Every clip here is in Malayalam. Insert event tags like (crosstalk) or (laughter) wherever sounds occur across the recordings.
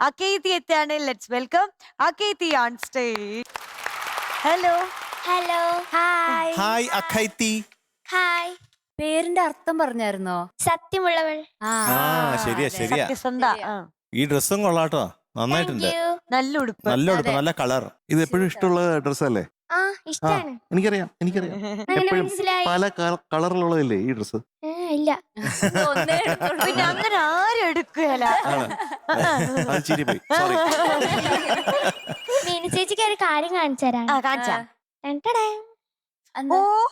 അക്കേത്തി എത്താണ് let's welcome Akhethi on stage hello hello hi hi Akhethi hi പേരിന്റെ അർത്ഥം പറഞ്ഞായിരുന്നോ? സത്യമുള്ളവൾ. ആ ശരിയാ. ശരിയാ. സത്യസന്ധ ആ. ഈ ഡ്രസ്സും കൊള്ളാട്ടോ. നന്നായിട്ടുണ്ട്. നല്ല ഉടുപ്പ്. നല്ല ഉടുപ്പ് നല്ല കളർ. ഇത് എപ്പോഴും ഇഷ്ടമുള്ള ഡ്രസ്സല്ലേ? ആ ഇഷ്ടാണ്. എനിക്കറിയാം എനിക്കറിയാം. എപ്പോഴും മനസ്സിലായി. പല കളറിലുള്ളതല്ലേ ഈ ഡ്രസ്സ്? ഇല്ല. ഒന്നേ എടുത്തുള്ളൂ. പിന്നെ അങ്ങനെ ആരും എടുക്കുകയല്ല അത് ചിരി പോയി സോറി മീനു ചേച്ചിക്ക് ഒരു കാര്യം കാണിച്ചു തരാം. ആ കാണിച്ചാ. ടണ്ടടേ. ഓ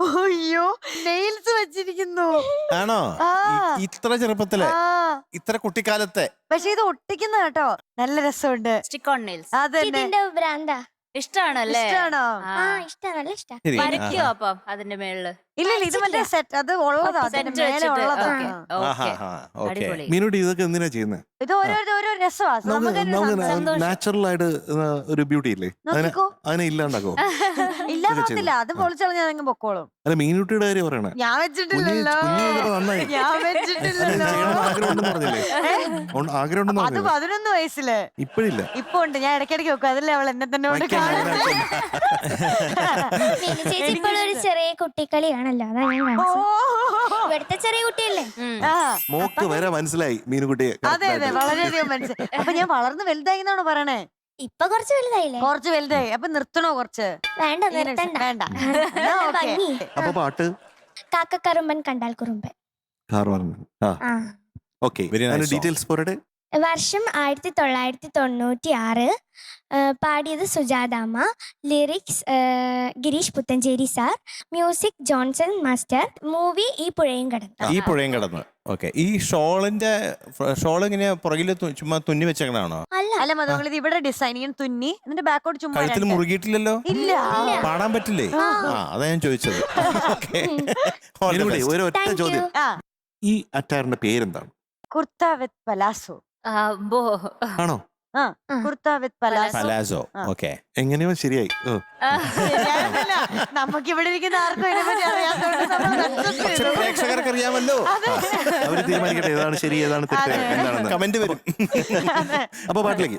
അയ്യോ നെയിൽസ് വെച്ചിരിക്കുന്നു. ആണോ? ആ. ഇ- ഇത്ര ചെറുപ്പത്തിലെ ആ. ഇത്ര കുട്ടിക്കാലത്തെ. പക്ഷെ ഇത് ഒട്ടിക്കുന്ന കേട്ടോ. നല്ല രസമുണ്ട്. Stick nails nails. അതന്നെ. ഇതിന്റെ ഭ്രാന്താ. ഇഷ്ടാണല്ലേ? ഇഷ്ടാണോ? ആ. ഇഷ്ടം നല്ല ഇഷ്ടം. ശരി. വരയ്ക്കോ അപ്പം അതിന്റെ മേളിൽ? ഇല്ല ഇല്ല ഇത് മറ്റേ സെറ്റ് അത് ഉള്ളതാ മേലെ വെച്ചിട്ട്. ഉള്ളതാ. ഓക്കെ അടിപൊളി. മീനുട്ടി ഇതൊക്കെ എന്തിനാ ചെയ്യുന്നത് ഇത് ഓരോരോ ഓരോ രസമാ നമുക്ക് നമുക്ക് സന്തോഷം. നാച്ചുറൽ ആയിട്ട് ഒരു ബ്യൂട്ടി ഇല്ലേ? അതിനെ നോക്കിക്കോ. അതിനെ ഇല്ലാണ്ടാക്കോ? (laughs) ഇല്ലാതാകത്തില്ല അത് പൊക്കോളും. അല്ല മീനുട്ടിയുടെ കാര്യം പറയണേ. ഞാൻ കുഞ്ഞ് വെച്ചിട്ടില്ലല്ലോ. കുഞ്ഞ് ചെയ്തപ്പോ നന്നായി. ഞാൻ വെച്ചിട്ടില്ലല്ലോ. ആഗ്രഹം ഉണ്ടെന്ന് പറഞ്ഞില്ലേ? ഉണ്ട്- ആഗ്രഹം ഉണ്ടെന്ന് അത് പറഞ്ഞില്ലേ? പതിനൊന്ന് വയസ്സിൽ. ഇപ്പഴില്ല. ഇപ്പൊ ഉണ്ട്. ഞാൻ ഇടയ്ക്കിടയ്ക്ക് വെക്കും. അതല്ലേ അവൾ എന്നെ തന്നെ കൊണ്ട് വയ്ക്കാൻ കാണുന്നത്. മീനു ചേച്ചി ഇപ്പോൾ ഒരു ചെറിയ കുട്ടിക്കളിയാണല്ലോ അതാ ഞാൻ ഓ കാണിച്ചത് ഇവിടുത്തെ ചെറിയ കുട്ടിയല്ലേ? ആ. മോക്ക് വരെ മനസ്സിലായി മീനുകുട്ടിയെ അതെ അതെ വളരെയധികം മനസ്സിലായി. അപ്പൊ ഞാൻ വളർന്ന് വലുതായി എന്നാണ് പറയണേ? ഇപ്പൊ കുറച്ച് വലുതായില്ലേ? കുറച്ച് വലുതായി. അപ്പൊ നിർത്തണോ കുറച്ച്? വേണ്ട ഇങ്ങനെ നിർത്തണ്ട. വേണ്ട. (laughs) എന്നാ okay. ഭംഗി അപ്പൊ പാട്ട്? കാക്കക്കറുമ്പൻ കണ്ടാൽ കുറുമ്പൻ കാർ പറഞ്ഞു ആ. ആ. Okay. Very nice song. Details പോരട്ടെ വർഷം ആയിരത്തി തൊള്ളായിരത്തി തൊണ്ണൂറ്റി ആറ് പാടിയത് സുജാതാമ്മ lyrics Gireesh Puthenchery sir music Johnson master movie ഈ പുഴയും കടന്നു. ഈ പുഴയും കടന്നു. ഓക്കെ. ഈ ഷോളിന്റെ ഷോൾ ഇങ്ങനെ പുറകിൽ ചുമ്മാ തുന്നി വെച്ചേക്കണാണോ അല്ല. അല്ല മതങ്ങൾ ഇവിടെ ഡിസൈൻ ഇങ്ങനെ തുന്നി എന്നിട്ട് ബാക്കോട്ട് ചുമ്മാ കഴുത്തിൽ മുറുകിയിട്ടില്ലല്ലോ? ഇല്ല. പാടാൻ പറ്റില്ലേ? ആ. അതാ ഞാൻ ചോദിച്ചത്. ഒരു ഒറ്റ ചോദ്യം. ആ. ഈ അറ്റാറിന്റെ പേരെന്താണ്? Kurta with palazzo. ആണോ? Kurta with palazzo. പലാസോ. ആ. ഓക്കെ. എങ്ങനെയോ ശരിയായി. നമുക്ക് ഇവിടെ ഇരിക്കുന്ന ആർക്കും പക്ഷെ. പ്രേക്ഷകർക്ക് അറിയാമല്ലോ. അതെ. അവർ തീരുമാനിക്കട്ടെ. ഏതാണ് ശരി ഏതാണ് തെറ്റ്? അതെ. എന്താണെന്ന്. കമന്റ് വരും. അപ്പൊ പാട്ടിലേക്ക്.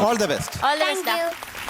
All the best All the best.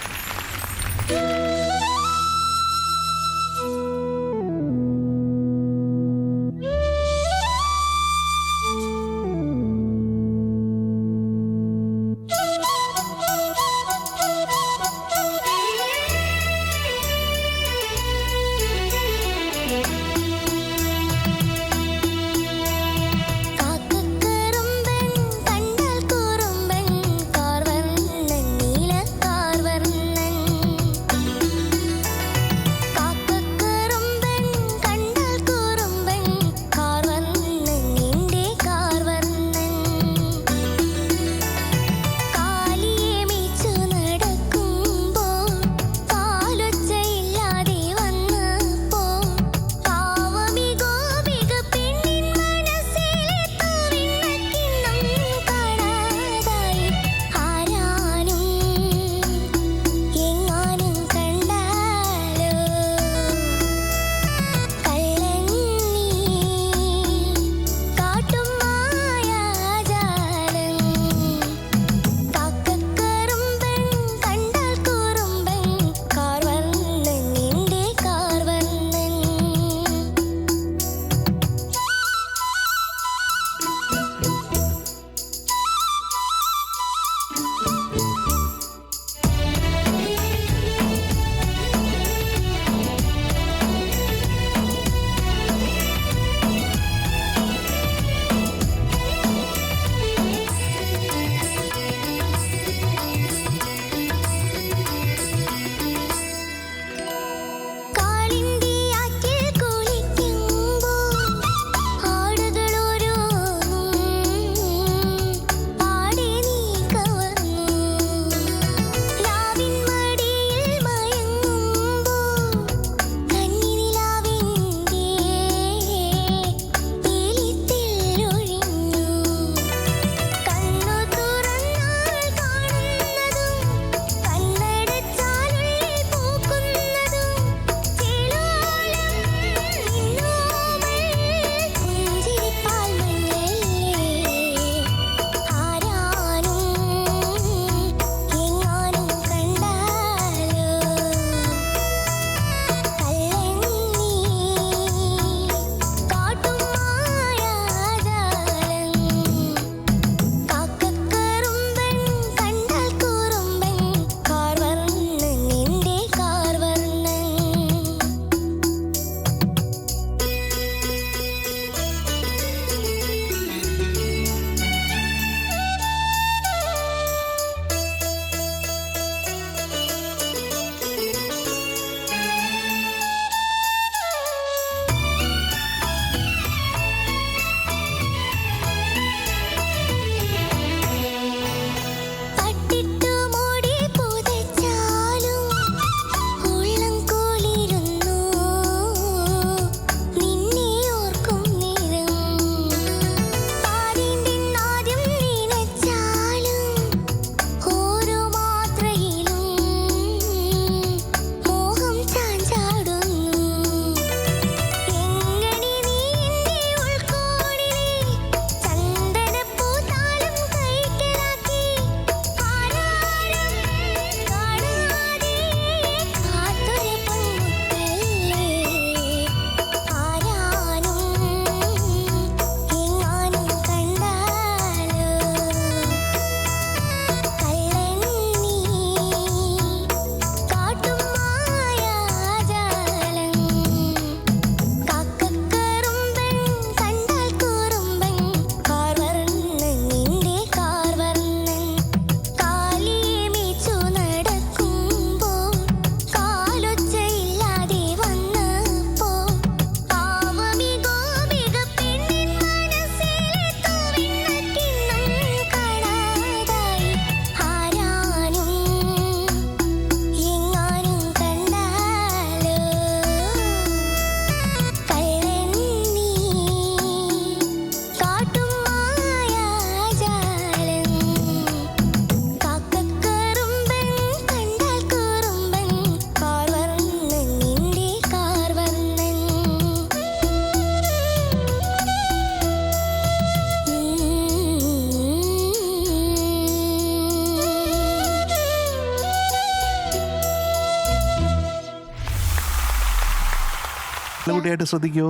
കൃഷ്ണകുട്ടിയായിട്ട് ശ്രദ്ധിക്കോ.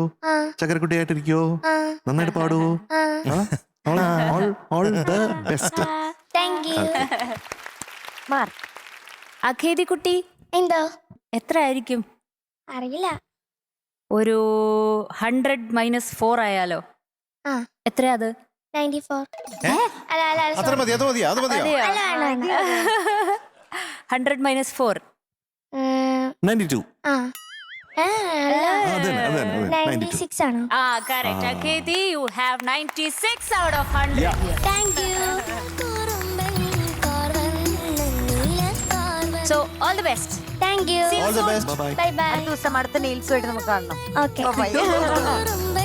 ചക്കരക്കുട്ടിയായിട്ടിരിക്കോ. നന്നായിട്ട് പാടുവോ all the best. Mark Akhethi കുട്ടി എന്തോ? എത്ര ആയിരിക്കും അറിയില്ല. ഒരു ഹൺഡ്രഡ് മൈനസ് ഫോർ ആയാലോ? എത്രയാ അത്? Hundred minus four ninety two അടുത്ത ദിവസം അടുത്ത നെയിൽസുമായിട്ട് നമുക്ക് കാണണം. ഓക്കെ. (laughs)